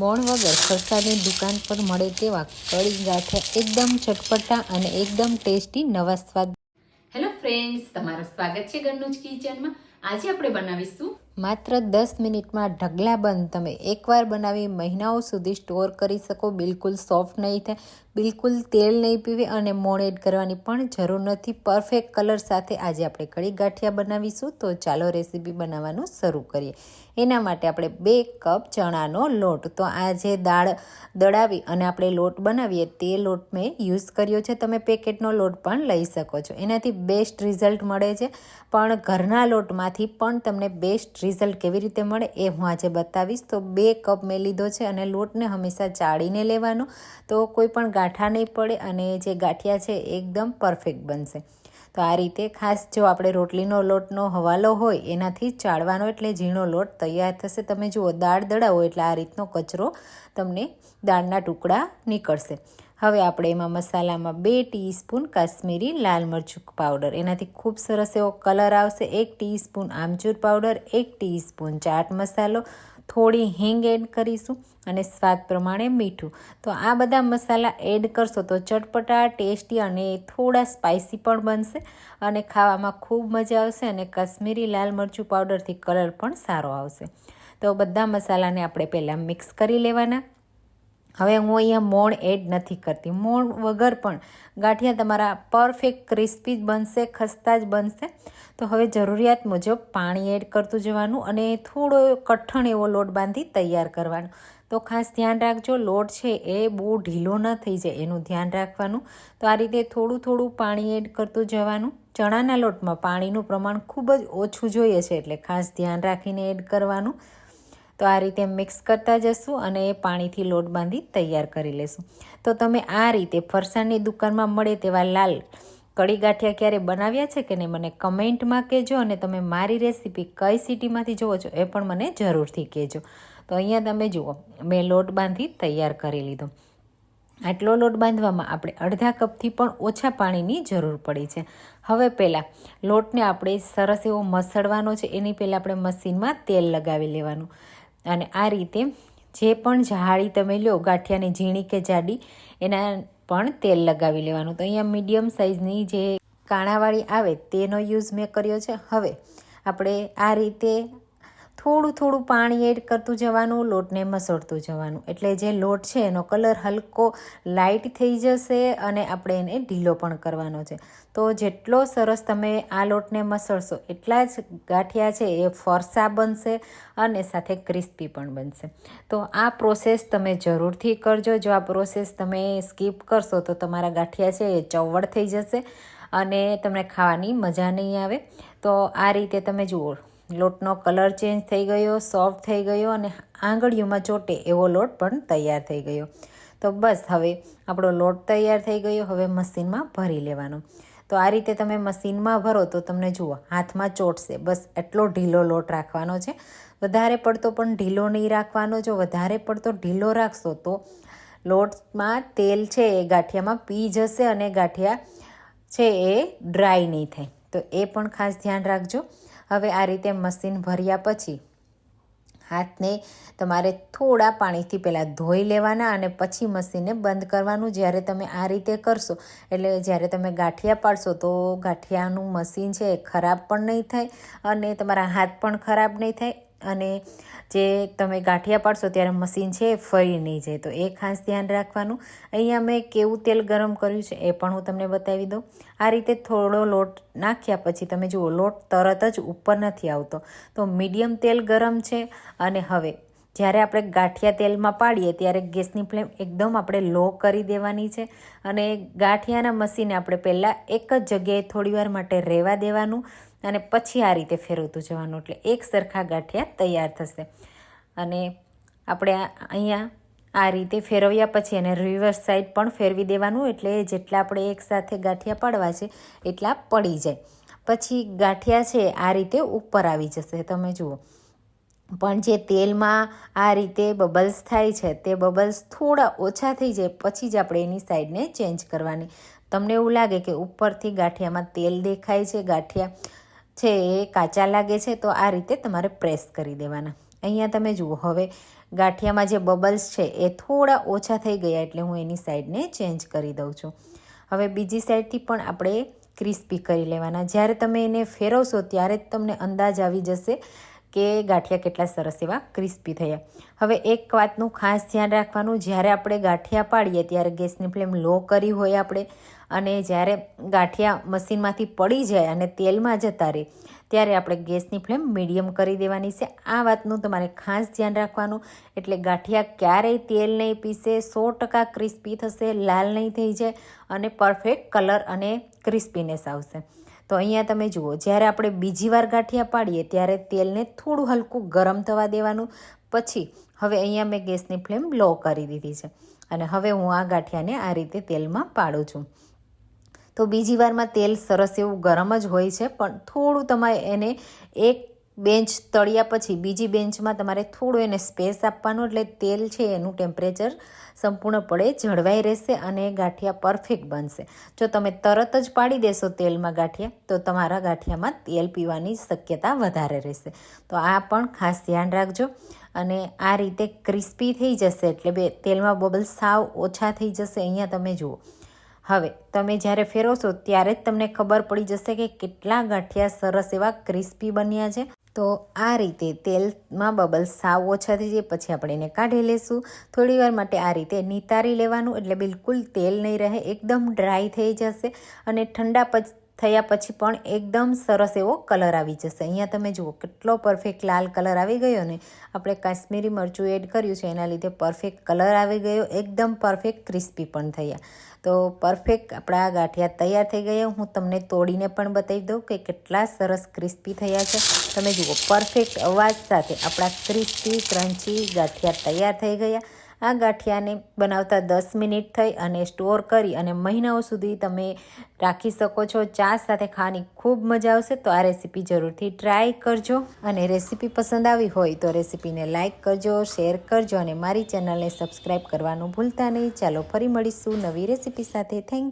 મોણ વગર ફરસાદની દુકાન પર મળે તેવા કળી ગાંઠિયા એકદમ ચટપટા અને એકદમ ટેસ્ટી નવા સ્વાદ. હેલો ફ્રેન્ડ્સ તમારું સ્વાગત છે ઘરનું જ કિચનમાં. આજે આપણે બનાવીશું માત્ર દસ મિનિટમાં ઢગલા બંધ. તમે એકવાર બનાવી મહિનાઓ સુધી સ્ટોર કરી શકો. બિલકુલ સોફ્ટ નહીં થાય બિલકુલ તેલ નહીં પીવે અને મોણ એડ કરવાની પણ જરૂર નથી. પરફેક્ટ કલર સાથે આજે આપણે કળી ગાંઠિયા બનાવીશું. તો ચાલો રેસીપી બનાવવાનું શરૂ કરીએ. એના માટે આપણે બે કપ ચણાનો લોટ. તો આ જે દાળ દળાવી અને આપણે લોટ બનાવીએ તે લોટ મેં યુઝ કર્યો છે. તમે પેકેટનો લોટ પણ લઈ શકો છો. એનાથી બેસ્ટ રિઝલ્ટ મળે છે. પણ ઘરના લોટમાંથી પણ તમને બેસ્ટ રિઝલ્ટ કેવી રીતે મળે એ હું આજે બતાવીશ. તો બે કપ મેં લીધો છે અને લોટને હંમેશા ચાળીને લેવાનો. તો કોઈ પણ ગાંઠા નહીં પડે અને જે ગાંઠિયા છે એકદમ પરફેક્ટ બનશે. તો આ રીતે ખાસ જો આપણે રોટલીનો લોટનો હવાલો હોય, એનાથી ચાળવાનો એટલે ઝીણો લોટ તૈયાર થશે. તમે જુઓ, દાળ દળાવો એટલે આ રીતનો કચરો તમને દાળના ટુકડા નીકળશે. હવે આપણે એમાં મસાલામાં બે ટીસ્પૂન કાશ્મીરી લાલ મરચું પાવડર. એનાથી ખૂબ સરસ એવો કલર આવશે. એક ટીસ્પૂન આમચૂર પાવડર, એક ટીસ્પૂન ચાટ મસાલો થોડી હિંગ એડ કરીશું અને સ્વાદ પ્રમાણે મીઠું. તો આ બધા મસાલા એડ કરશો તો ચટપટા, ટેસ્ટી અને થોડા સ્પાઇસી પણ બનશે અને ખાવામાં ખૂબ મજા આવશે અને કાશ્મીરી લાલ મરચું પાવડરથી કલર પણ સારો આવશે. તો બધા મસાલાને આપણે પહેલાં મિક્સ કરી લેવાના. હવે હું અહીંયા મોણ એડ નથી કરતી. મોણ વગર પણ ગાંઠિયા તમારા પરફેક્ટ ક્રિસ્પી જ બનશે, ખસ્તા જ બનશે. તો હવે જરૂરિયાત મુજબ પાણી એડ કરતું જવાનું અને થોડો કઠણ એવો લોટ બાંધી તૈયાર કરવાનો. તો ખાસ ધ્યાન રાખજો, લોટ છે એ બહુ ઢીલો ન થઈ જાય એનું ધ્યાન રાખવાનું. તો આ રીતે થોડું થોડું પાણી એડ કરતું જવાનું. ચણાના લોટમાં પાણીનું પ્રમાણ ખૂબ જ ઓછું જોઈએ છે એટલે ખાસ ધ્યાન રાખીને એડ કરવાનું. તો આ રીતે મિક્સ કરતા જશું અને એ પાણીથી લોટ બાંધી તૈયાર કરી લેશું. તો તમે આ રીતે ફરસાણની દુકાનમાં મળે તેવા લાલ કડી ગાંઠિયા ક્યારે બનાવ્યા છે કે નહીં મને કમેન્ટમાં કહેજો અને તમે મારી રેસીપી કઈ સિટીમાંથી જુઓ છો એ પણ મને જરૂરથી કહેજો. તો અહીંયા તમે જુઓ, મેં લોટ બાંધી તૈયાર કરી લીધો. આટલો લોટ બાંધવામાં આપણે અડધા કપથી પણ ઓછા પાણીની જરૂર પડી છે. હવે પહેલાં લોટને આપણે સરસ એવો મસળવાનો છે, એની પહેલાં આપણે મશીનમાં તેલ લગાવી લેવાનું. અને આ રીતે જે પણ જાળી તમે લો ગાંઠિયાની ઝીણી કે જાડી, એના પણ તેલ લગાવી લેવાનું. તો અહીંયા મીડિયમ સાઇઝની જે કાણાવાળી આવે, તેનો યુઝ મેં કર્યો છે. હવે આપણે આ રીતે થોડું થોડું પાણી એડ કરતું જવાનું, લોટને મસળતું જવાનું. એટલે જે લોટ છે એનો કલર હલકો લાઇટ થઈ જશે અને આપણે એને ઢીલો પણ કરવાનો છે. તો જેટલો સરસ તમે આ લોટને મસળશો, એટલા જ ગાંઠિયા છે, એ ફરસા બનશે અને સાથે ક્રિસ્પી પણ બનશે. તો આ પ્રોસેસ તમે જરૂરથી કરજો. જો આ પ્રોસેસ તમે સ્કીપ કરશો, તો તમારા ગાંઠિયા છે એ ચવડ થઈ જશે અને તમને ખાવાની મજા નહીં આવે. તો આ રીતે તમે જુઓ. લોટનો કલર ચેન્જ થઈ ગયો, સોફ્ટ થઈ ગયો અને આંગળીઓમાં ચોટે એવો લોટ પણ તૈયાર થઈ ગયો. તો બસ હવે આપણો લોટ તૈયાર થઈ ગયો, હવે મશીનમાં ભરી લેવાનો. તો આ રીતે તમે મશીનમાં ભરો તો તમને જુઓ, હાથમાં ચોટશે. બસ એટલો ઢીલો લોટ રાખવાનો છે. વધારે પડતો પણ ઢીલો નહીં રાખવાનો. જો વધારે પડતો ઢીલો રાખશો તો લોટમાં તેલ છે એ ગાંઠિયામાં પી જશે અને ગાંઠિયા છે એ ડ્રાય નહીં થાય. તો એ પણ ખાસ ધ્યાન રાખજો. હવે આ રીતે મશીન ભર્યા પછી હાથને તમારે થોડા પાણીથી પહેલાં ધોઈ લેવાના અને પછી મશીનને બંધ કરવાનું. જ્યારે તમે આ રીતે કરશો, એટલે જ્યારે તમે ગાંઠિયા પાડશો, તો ગાંઠિયાનું મશીન છે એ ખરાબ પણ નહીં થાય અને તમારા હાથ પણ ખરાબ નહીં થાય. અને જે તમે ગાંઠિયા પાડશો ત્યારે મશીન છે એ ફરી નહીં જાય. તો એ ખાસ ધ્યાન રાખવાનું. અહીંયા મેં કેવું તેલ ગરમ કર્યું છે એ પણ હું તમને બતાવી દઉં. આ રીતે થોડો લોટ નાખ્યા પછી તમે જુઓ, લોટ તરત જ ઉપર નથી આવતો. તો મીડિયમ તેલ ગરમ છે અને હવે જ્યારે આપણે ગાંઠિયા તેલમાં પાડીએ ત્યારે ગેસની ફ્લેમ એકદમ આપણે લો કરી દેવાની છે અને ગાંઠિયાના મશીને આપણે પહેલાં એક જ જગ્યાએ થોડીવાર માટે રહેવા દેવાનું. અને પછી આ રીતે ફેરવતું જવાનું, એટલે એક સરખા ગાંઠિયા તૈયાર થશે. અને આપણે અહીંયા આ રીતે ફેરવ્યા પછી એને રિવર્સ સાઈડ પણ ફેરવી દેવાનું, એટલે જેટલા આપણે એકસાથે ગાંઠિયા પાડવા છે, એટલા પડી જાય. પછી ગાંઠિયા છે, આ રીતે ઉપર આવી જશે, તમે જુઓ. પણ જે તેલમાં આ રીતે બબલ્સ થાય છે, તે બબલ્સ થોડા ઓછા થઈ જાય, પછી જ આપણે એની સાઈડને ચેન્જ કરવાની. તમને એવું લાગે કે ઉપરથી ગાંઠિયામાં તેલ દેખાય છે, ગાંઠિયા છે એ કાચા લાગે છે, તો આ રીતે તમારે પ્રેસ કરી દેવાના. અહીંયા તમે જુઓ, હવે ગાંઠિયામાં જે બબલ્સ છે એ થોડા ઓછા થઈ ગયા એટલે હું એની સાઈડને ચેન્જ કરી દઉં છું. હવે બીજી સાઈડથી પણ આપણે ક્રિસ્પી કરી લેવાના. જ્યારે તમે એને ફેરવશો, ત્યારે જ તમને અંદાજ આવી જશે કે ગાંઠિયા કેટલા સરસ એવા ક્રિસ્પી થયા. હવે એક વાતનું ખાસ ધ્યાન રાખવાનું, જ્યારે આપણે ગાંઠિયા પાડીએ ત્યારે ગેસની ફ્લેમ લો કરી હોય આપણે, અને જ્યારે ગાંઠિયા મશીનમાંથી પડી જાય અને તેલમાં જતા રહે, ત્યારે આપણે ગેસની ફ્લેમ મીડિયમ કરી દેવાની છે. આ વાતનું તમારે ખાસ ધ્યાન રાખવાનું, એટલે ગાંઠિયા ક્યારેય તેલ નહીં પીસે, સો ટકા ક્રિસ્પી થશે, લાલ નહીં થઈ જાય, અને પરફેક્ટ કલર અને ક્રિસ્પીનેસ આવશે. તો અહીંયા તમે જુઓ, જ્યારે આપણે બીજી વાર ગાંઠિયા પાડીએ ત્યારે તેલને થોડું હલકું ગરમ થવા દેવાનું. પછી હવે અહીંયા મેં ગેસની ફ્લેમ લો કરી દીધી છે અને હવે હું આ ગાંઠિયાને આ રીતે તેલમાં પાડું છું. તો બીજી વારમાં તેલ સરસ એવું ગરમ જ હોય છે, પણ થોડું તમારે એને એક બેન્ચ તળ્યા પછી બીજી બેન્ચમાં તમારે થોડું એને સ્પેસ આપવાનું, એટલે તેલ છે એનું ટેમ્પરેચર સંપૂર્ણપણે જળવાઈ રહેશે અને ગાંઠિયા પરફેક્ટ બનશે. જો તમે તરત જ પાડી દેશો તેલમાં ગાંઠિયા, તો તમારા ગાંઠિયામાં તેલ પીવાની શક્યતા વધારે રહેશે. તો આ પણ ખાસ ધ્યાન રાખજો. અને આ રીતે ક્રિસ્પી થઈ જશે, એટલે બે તેલમાં બબલ સાવ ઓછા થઈ જશે. અહીંયા તમે જુઓ. હવે, તમે જ્યારે ફેરવશો, ત્યારે જ તમને ખબર પડી જશે કે કેટલા ગાંઠિયા સરસ એવા ક્રિસ્પી બન્યા છે. તો આ રીતે તેલમાં બબલ્સ સાવ ઓછા થઈ જાય, પછી આપણે એને કાઢી લેશું. થોડી વાર માટે આ રીતે નિતારી લેવાનું, એટલે બિલકુલ તેલ નહીં રહે, એકદમ ડ્રાય થઈ જશે અને ઠંડા થયા પછી પણ એકદમ સરસ એવો કલર આવી જશે. અહીંયા તમે જુઓ, કેટલો પરફેક્ટ લાલ કલર આવી ગયો ને. આપણે કાશ્મીરી મરચું એડ કર્યું છે, એના લીધે પરફેક્ટ કલર આવી ગયો, એકદમ પરફેક્ટ ક્રિસ્પી પણ થયા. તો પરફેક્ટ આપણા ગાંઠિયા તૈયાર થઈ ગયા. હું તમને તોડીને પણ બતાવી દઉં કે કેટલા સરસ ક્રિસ્પી થયા છે. તમે જુઓ પરફેક્ટ અવાજ સાથે આપણા ક્રિસ્પી ક્રન્ચી ગાંઠિયા તૈયાર થઈ ગયા. આ ગાંઠિયાને બનાવતા દસ મિનિટ થઈ અને સ્ટોર કરી અને મહિનાઓ સુધી તમે રાખી શકો છો. ચા સાથે ખાવાની ખૂબ મજા આવશે, તો આ રેસીપી જરૂરથી ટ્રાય કરજો. અને રેસીપી પસંદ આવી હોય તો રેસીપીને લાઇક કરજો, શેર કરજો અને મારી ચેનલને સબસ્ક્રાઈબ કરવાનું ભૂલતા નહીં. ચાલો ફરી મળીશું નવી રેસીપી સાથે. થેન્ક